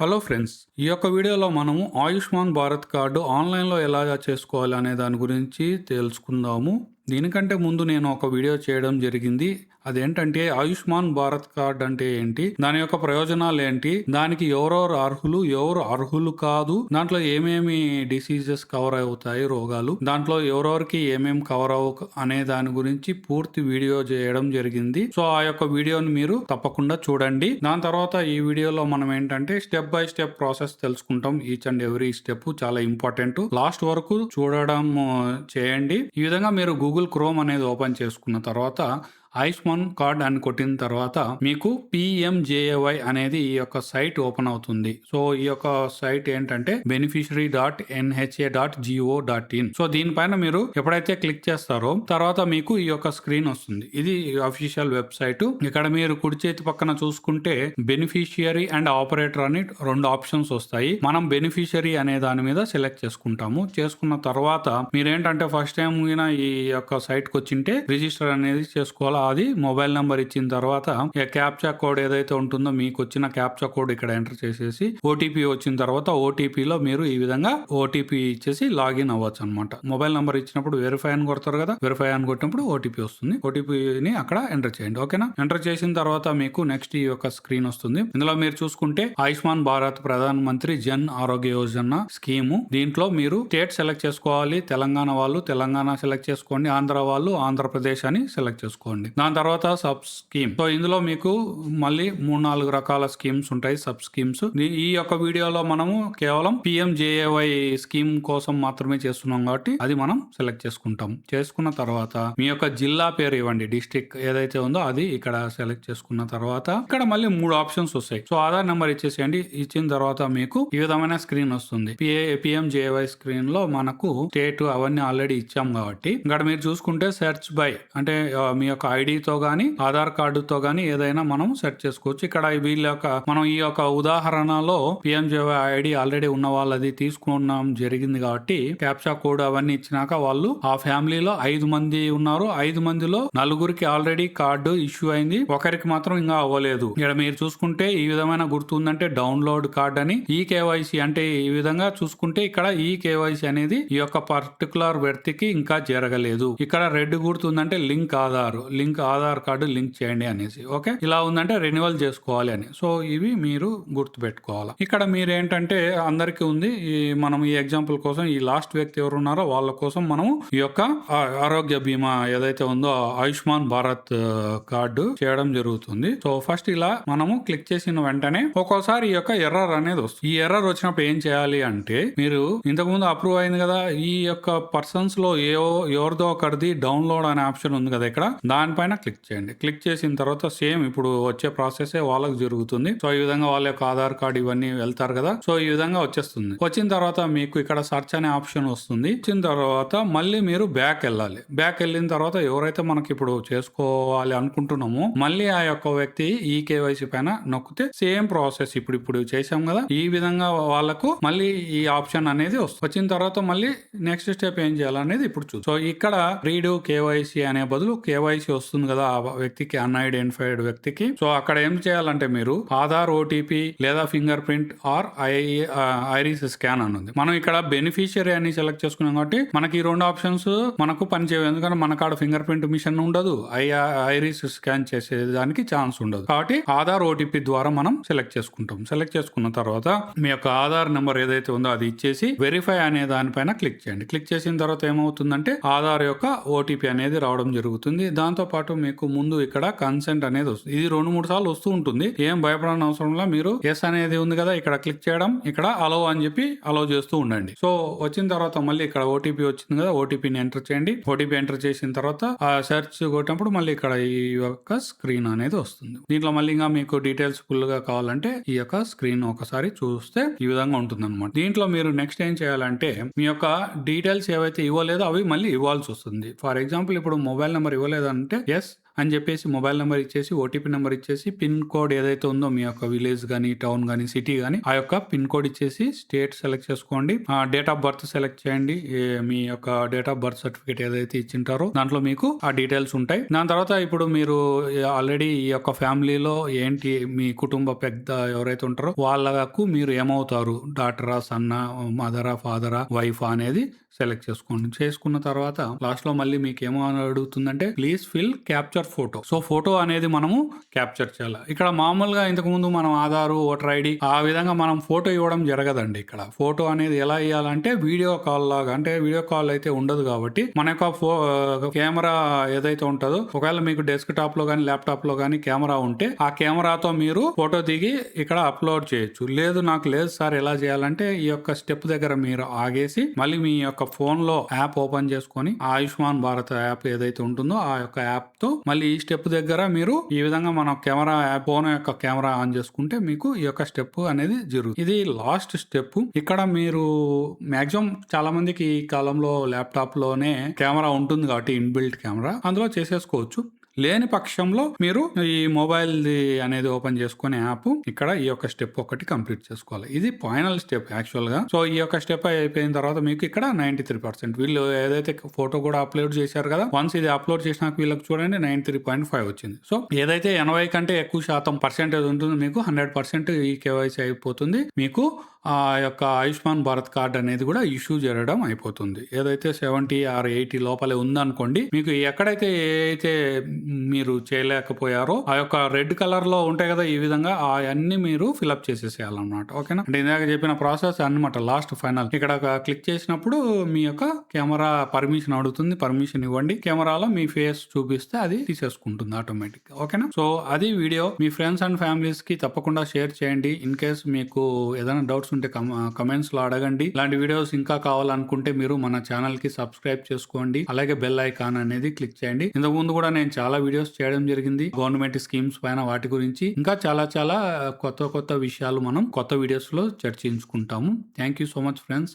Hello friends ఈ యొక్క వీడియోలో మనము ఆయుష్మాన్ భారత్ కార్డు ఆన్లైన్లో ఎలా చేసుకోవాలి అనే దాని గురించి తెలుసుకుందాము. దీనికంటే ముందు నేను ఒక వీడియో చేయడం జరిగింది. అదేంటంటే ఆయుష్మాన్ భారత్ కార్డ్ అంటే ఏంటి? దాని యొక్క ప్రయోజనాలు ఏంటి? దానికి ఎవరెవరు అర్హులు? ఎవరు అర్హులు కాదు. దాంట్లో ఏమేమి డిసీజెస్ కవర్ అవుతాయి రోగాలు? దాంట్లో ఎవరెవరికి ఏమేమి కవర్ అవు అనే దాని గురించి పూర్తి వీడియో చేయడం జరిగింది. సో ఆ యొక్క వీడియోని మీరు తప్పకుండా చూడండి. దాని తర్వాత ఈ వీడియోలో మనం ఏంటంటే స్టెప్ బై స్టెప్ ప్రాసెస్ తెలుసుకుంటాం. ఈచ్ అండ్ ఎవ్రీ స్టెప్ చాలా ఇంపార్టెంట్ లాస్ట్ వరకు చూడడం చేయండి. ఈ విధంగా మీరు గూగుల్ గూగుల్ క్రోమ్ అనేది ఓపెన్ చేసుకున్న తర్వాత ఆయుష్మాన్ కార్డ్ అని కొట్టిన తర్వాత మీకు పిఎంజేఏవై అనేది ఈ యొక్క సైట్ ఓపెన్ అవుతుంది. సో ఈ యొక్క సైట్ ఏంటంటే beneficiary dot NHA dot G O dot in so దీనిపైన మీరు ఎప్పుడైతే క్లిక్ చేస్తారో తర్వాత మీకు ఈ యొక్క స్క్రీన్ వస్తుంది. ఇది అఫీషియల్ వెబ్సైట్ ఇక్కడ మీరు కుడి చేతి పక్కన చూసుకుంటే బెనిఫిషియరీ అండ్ ఆపరేటర్ అని రెండు ఆప్షన్స్ వస్తాయి. మనం బెనిఫిషియరీ అనే దాని మీద సెలెక్ట్ చేసుకుంటాము. చేసుకున్న తర్వాత మీరేంటంటే ఫస్ట్ టైం ఈ యొక్క సైట్కి వచ్చింటే రిజిస్టర్ అనేది చేసుకోవాలి? అది మొబైల్ నెంబర్ ఇచ్చిన తర్వాత క్యాప్చా కోడ్ ఏదైతే ఉంటుందో మీకు వచ్చిన క్యాప్చా కోడ్ ఇక్కడ ఎంటర్ చేసేసి ఓటీపీ వచ్చిన తర్వాత ఓటీపీలో మీరు ఈ విధంగా ఓటీపీ ఇచ్చేసి లాగిన్ అవ్వచ్చు అనమాట మొబైల్ నెంబర్ ఇచ్చినప్పుడు వెరిఫై అని కొడతారు కదా వెరిఫై అని కొట్టినప్పుడు ఓటీపీ వస్తుంది. ఓటీపీని అక్కడ ఎంటర్ చేయండి ఓకేనా? ఎంటర్ చేసిన తర్వాత మీకు నెక్స్ట్ ఈ యొక్క స్క్రీన్ వస్తుంది. ఇందులో మీరు చూసుకుంటే ఆయుష్మాన్ భారత్ ప్రధాన మంత్రి జన్ ఆరోగ్య యోజన స్కీము. దీంట్లో మీరు స్టేట్ సెలెక్ట్ చేసుకోవాలి తెలంగాణ వాళ్ళు తెలంగాణ సెలెక్ట్ చేసుకోండి ఆంధ్ర వాళ్ళు ఆంధ్రప్రదేశ్ అని సెలెక్ట్ చేసుకోండి. దాని తర్వాత సబ్ స్కీమ్. సో ఇందులో మీకు మళ్ళీ మూడు నాలుగు రకాల స్కీమ్స్ ఉంటాయి సబ్ స్కీమ్స్. ఈ యొక్క వీడియోలో మనము కేవలం పిఎంజేఏవై స్కీమ్ కోసం మాత్రమే చేస్తున్నాం కాబట్టి అది మనం సెలెక్ట్ చేసుకుంటాం. చేసుకున్న తర్వాత మీ యొక్క జిల్లా పేరు ఇవ్వండి డిస్టిక్ ఏదైతే ఉందో అది ఇక్కడ సెలెక్ట్ చేసుకున్న తర్వాత ఇక్కడ మళ్ళీ మూడు ఆప్షన్స్ వస్తాయి. సో ఆధార్ నెంబర్ ఇచ్చేసేయండి. ఇచ్చిన తర్వాత మీకు ఈ విధమైన స్క్రీన్ వస్తుంది. పిఏ పిఎంజేవై స్క్రీన్లో మనకు స్టేట్ అవన్నీ ఆల్రెడీ ఇచ్చాం కాబట్టి. ఇక్కడ మీరు చూసుకుంటే సెర్చ్ బై అంటే మీ యొక్క ఐడి ఐడితో కానీ ఆధార్ కార్డుతో కానీ ఏదైనా మనం సెర్చ్ చేసుకోవచ్చు. ఇక్కడ వీళ్ళ యొక్క మనం ఈ యొక్క ఉదాహరణలో పిఎంజేవై ఐడి ఆల్రెడీ ఉన్న వాళ్ళది తీసుకున్నాం జరిగింది కాబట్టి క్యాప్చా కోడ్ అవన్నీ ఇచ్చినాక వాళ్ళు ఆ ఫ్యామిలీలో ఐదు మంది ఉన్నారు. ఐదు మందిలో నలుగురికి ఆల్రెడీ కార్డు ఇష్యూ అయింది. ఒకరికి మాత్రం ఇంకా అవ్వలేదు. ఇక్కడ మీరు చూసుకుంటే ఈ విధమైన గుర్తు ఉందంటే డౌన్లోడ్ కార్డ్ అని. ఈ కేవైసీ అంటే ఈ విధంగా చూసుకుంటే ఇక్కడ ఈ కేవైసీ అనేది ఈ యొక్క పర్టికులర్ వ్యక్తికి ఇంకా జరగలేదు. ఇక్కడ రెడ్ గుర్తు ఉందంటే link Aadhaar. Link Aadhaar card link చేయండి అనేసి ఓకే? ఇలా ఉందంటే రెన్యువల్ చేసుకోవాలి అని. సో ఇవి మీరు గుర్తు పెట్టుకోవాలి ఇక్కడ మీరు ఏంటంటే అందరికీ ఉంది. ఈ మనం ఈ ఎగ్జాంపుల్ కోసం ఈ లాస్ట్ వ్యక్తి ఎవరు ఉన్నారో వాళ్ళ కోసం మనం ఈ యొక్క ఆరోగ్య బీమా ఏదైతే ఉందో ఆయుష్మాన్ భారత్ కార్డు చేయడం జరుగుతుంది. సో ఫస్ట్ ఇలా మనము క్లిక్ చేసిన వెంటనే ఒక్కోసారి ఈ యొక్క ఎర్రర్ అనేది వస్తుంది. ఈ ఎర్రర్ వచ్చినప్పుడు ఏం చేయాలి అంటే మీరు ఇంతకుముందు అప్రూవ్ అయింది కదా ఈ యొక్క పర్సన్స్లో ఏ ఎవరిదో ఒకరిది డౌన్లోడ్ అనే ఆప్షన్ ఉంది కదా ఇక్కడ. దానిపైన క్లిక్ చేయండి. క్లిక్ చేసిన తర్వాత సేమ్ ఇప్పుడు వచ్చే ప్రాసెస్ వాళ్ళకి జరుగుతుంది. సో ఈ విధంగా వాళ్ళ యొక్క ఆధార్ కార్డు ఇవన్నీ వెళ్తారు కదా. సో ఈ విధంగా వచ్చేస్తుంది. వచ్చిన తర్వాత మీకు ఇక్కడ సర్చ్ అనే ఆప్షన్ వస్తుంది. వచ్చిన తర్వాత మళ్ళీ మీరు బ్యాక్ వెళ్ళాలి. బ్యాక్ వెళ్ళిన తర్వాత ఎవరైతే మనకి ఇప్పుడు చేసుకోవాలి అనుకుంటున్నామో మళ్ళీ ఆ యొక్క వ్యక్తి ఈ కేవైసీ పైన నొక్కితే సేమ్ ప్రాసెస్ ఇప్పుడు ఇప్పుడు చేసాం కదా. ఈ విధంగా వాళ్ళకు మళ్ళీ ఈ ఆప్షన్ అనేది వస్తుంది. వచ్చిన తర్వాత మళ్ళీ నెక్స్ట్ స్టెప్ ఏం చేయాలనేది ఇప్పుడు చూ సో ఇక్కడ రీడు కేవైసీ అనే బదులు కేవైసీ వస్తుంది కదా ఆ వ్యక్తికి అన్ఐడెంటిఫైడ్ వ్యక్తికి. సో అక్కడ ఏం చేయాలంటే మీరు ఆధార్ ఓటీపీ లేదా finger print or I iris scan అని ఉంది. మనం ఇక్కడ బెనిఫిషియరీ అని సెలెక్ట్ చేసుకున్నాం కాబట్టి మనకి ఈ రెండు ఆప్షన్స్ మనకు పనిచేయవు. ఎందుకంటే మన కాడ ఫింగర్ ప్రింట్ మిషన్ ఉండదు. ఐ ఐరిస్ స్కాన్ చేసేదానికి ఛాన్స్ ఉండదు. కాబట్టి ఆధార్ ఓటీపీ ద్వారా మనం సెలెక్ట్ చేసుకుంటాం. సెలెక్ట్ చేసుకున్న తర్వాత మీ యొక్క ఆధార్ నెంబర్ ఏదైతే ఉందో అది ఇచ్చేసి వెరిఫై అనే దానిపైన క్లిక్ చేయండి. క్లిక్ చేసిన తర్వాత ఏమవుతుందంటే ఆధార్ యొక్క ఓటీపీ అనేది రావడం జరుగుతుంది. దాంతో పాటు మీకు ముందు ఇక్కడ కన్సెంట్ అనేది వస్తుంది ఇది రెండు మూడు సార్లు వస్తూ ఉంటుంది. ఏం భయపడని అవసరంలో మీరు ఎస్ అనేది ఉంది కదా ఇక్కడ క్లిక్ చేయడం ఇక్కడ అలో అని చెప్పి అలో చేస్తూ ఉండండి. సో వచ్చిన తర్వాత మళ్ళీ ఇక్కడ ఓటీపీ వచ్చింది కదా ఓటీపీని ఎంటర్ చేయండి. ఓటీపీ ఎంటర్ చేసిన తర్వాత ఆ సెర్చ్ కొట్టినప్పుడు మళ్ళీ ఇక్కడ ఈ యొక్క స్క్రీన్ అనేది వస్తుంది. దీంట్లో మళ్ళీ ఇంకా మీకు డీటెయిల్స్ ఫుల్గా కావాలంటే ఈ యొక్క స్క్రీన్ ఒకసారి చూస్తే ఈ విధంగా ఉంటుంది అనమాట దీంట్లో మీరు నెక్స్ట్ ఏం చేయాలంటే మీ యొక్క డీటెయిల్స్ ఏవైతే ఇవ్వలేదో అవి మళ్ళీ ఇవ్వాల్సి వస్తుంది. ఫర్ ఎగ్జాంపుల్ ఇప్పుడు మొబైల్ నెంబర్ ఇవ్వలేదంటే ఎస్ అని చెప్పేసి మొబైల్ నెంబర్ ఇచ్చేసి ఓటీపీ నెంబర్ ఇచ్చేసి పిన్ కోడ్ ఏదైతే ఉందో మీ యొక్క విలేజ్ కానీ టౌన్ కానీ సిటీ కానీ ఆ యొక్క పిన్ కోడ్ ఇచ్చేసి స్టేట్ సెలెక్ట్ చేసుకోండి. డేట్ ఆఫ్ బర్త్ సెలెక్ట్ చేయండి. మీ యొక్క డేట్ ఆఫ్ బర్త్ సర్టిఫికేట్ ఏదైతే ఇచ్చింటారో దాంట్లో మీకు ఆ డీటెయిల్స్ ఉంటాయి. దాని తర్వాత ఇప్పుడు మీరు ఆల్రెడీ ఈ యొక్క ఫ్యామిలీలో ఏంటి మీ కుటుంబ పెద్ద ఎవరైతే ఉంటారో వాళ్ళకు మీరు ఏమవుతారు? డాటరా సన్నా మదరా ఫాదరా వైఫ్ అనేది సెలెక్ట్ చేసుకోండి. చేసుకున్న తర్వాత లాస్ట్లో మళ్ళీ మీకు ఏమో అని అడుగుతుందంటే please fill capture photo. So photo అనేది మనము క్యాప్చర్ చేయాలి. ఇక్కడ మామూలుగా ఇంతకు ముందు మనం ఆధారు ఓటర్ ఐడి ఆ విధంగా మనం ఫోటో ఇవ్వడం జరగదండి ఇక్కడ. ఫోటో అనేది ఎలా ఇవ్వాలంటే వీడియో కాల్ లాగా అంటే వీడియో కాల్ అయితే ఉండదు కాబట్టి మన యొక్క ఫో కెమెరా ఏదైతే ఉంటుందో ఒకవేళ మీకు డెస్క్ టాప్లో కానీ ల్యాప్టాప్లో కానీ కెమెరా ఉంటే ఆ కెమెరాతో మీరు ఫోటో దిగి ఇక్కడ అప్లోడ్ చేయొచ్చు. లేదు నాకు లేదు సార్ ఎలా చేయాలంటే ఈ యొక్క స్టెప్ దగ్గర మీరు ఆగేసి మళ్ళీ మీ యొక్క ఫోన్లో యాప్ ఓపెన్ చేసుకొని ఆయుష్మాన్ భారత్ యాప్ ఏదైతే ఉంటుందో ఆ యొక్క యాప్తో మళ్ళీ ఈ స్టెప్ దగ్గర మీరు ఈ విధంగా మన కెమెరా యాప్ ఫోన్ యొక్క కెమెరా ఆన్ చేసుకుంటే మీకు ఈ యొక్క స్టెప్ అనేది జరుగుతుంది. ఇది లాస్ట్ స్టెప్. ఇక్కడ మీరు మాక్సిమం చాలా మందికి ఈ కాలంలో ల్యాప్టాప్లోనే కెమెరా ఉంటుంది కాబట్టి ఇన్బిల్ట్ కెమెరా. అందులో చేసేసుకోవచ్చు. లేని పక్షంలో మీరు ఈ మొబైల్ అనేది ఓపెన్ చేసుకునే యాప్ ఇక్కడ ఈ యొక్క స్టెప్ ఒకటి కంప్లీట్ చేసుకోవాలి. ఇది ఫైనల్ స్టెప్ యాక్చువల్గా సో ఈ యొక్క స్టెప్ అయిపోయిన తర్వాత మీకు ఇక్కడ నైన్టీ త్రీ పర్సెంట్ వీళ్ళు ఏదైతే ఫోటో కూడా అప్లోడ్ చేశారు కదా వన్స్ ఇది అప్లోడ్ చేసినాక వీళ్ళకి చూడండి నైన్టీ త్రీ పాయింట్ ఫైవ్ వచ్చింది. సో ఏదైతే ఎనభై కంటే ఎక్కువ శాతం పర్సెంటేజ్ ఉంటుందో మీకు హండ్రెడ్ పర్సెంట్ ఈ కేవైసీ అయిపోతుంది. మీకు ఆ యొక్క ఆయుష్మాన్ భారత్ కార్డ్ అనేది కూడా ఇష్యూ జరగడం అయిపోతుంది. ఏదైతే సెవెంటీ ఆర్ ఎయిటీ లోపలే ఉందనుకోండి మీకు ఎక్కడైతే ఏదైతే అయితే మీరు చేయలేకపోయారో ఆ యొక్క రెడ్ కలర్లో ఉంటాయి కదా ఈ విధంగా అవన్నీ మీరు ఫిలప్ చేసేసేయాలన్నమాట. ఓకేనా? అంటే ఇందాక చెప్పిన ప్రాసెస్ అన్నమాట లాస్ట్ ఫైనల్. ఇక్కడ క్లిక్ చేసినప్పుడు మీ యొక్క కెమెరా పర్మిషన్ అడుగుతుంది పర్మిషన్ ఇవ్వండి. కెమెరాలో మీ ఫేస్ చూపిస్తే అది తీసేసుకుంటుంది ఆటోమేటిక్ ఓకేనా? సో అది వీడియో. మీ ఫ్రెండ్స్ అండ్ ఫ్యామిలీస్కి తప్పకుండా షేర్ చేయండి. ఇన్ కేస్ మీకు ఏదైనా డౌట్స్ ఉంటే కమెంట్స్లో అడగండి. ఇలాంటి వీడియోస్ ఇంకా కావాలనుకుంటే మీరు మన ఛానల్కి సబ్స్క్రైబ్ చేసుకోండి. అలాగే బెల్ ఐకాన్ అనేది క్లిక్ చేయండి. ఇంతకు ముందు కూడా నేను చాలా వీడియోస్ చేయడం జరిగింది. గవర్నమెంట్ స్కీమ్స్ పైన వాటి గురించి ఇంకా చాలా చాలా కొత్త కొత్త విషయాలు మనం కొత్త వీడియోస్లో చర్చించుకుంటాము. Thank you so much friends.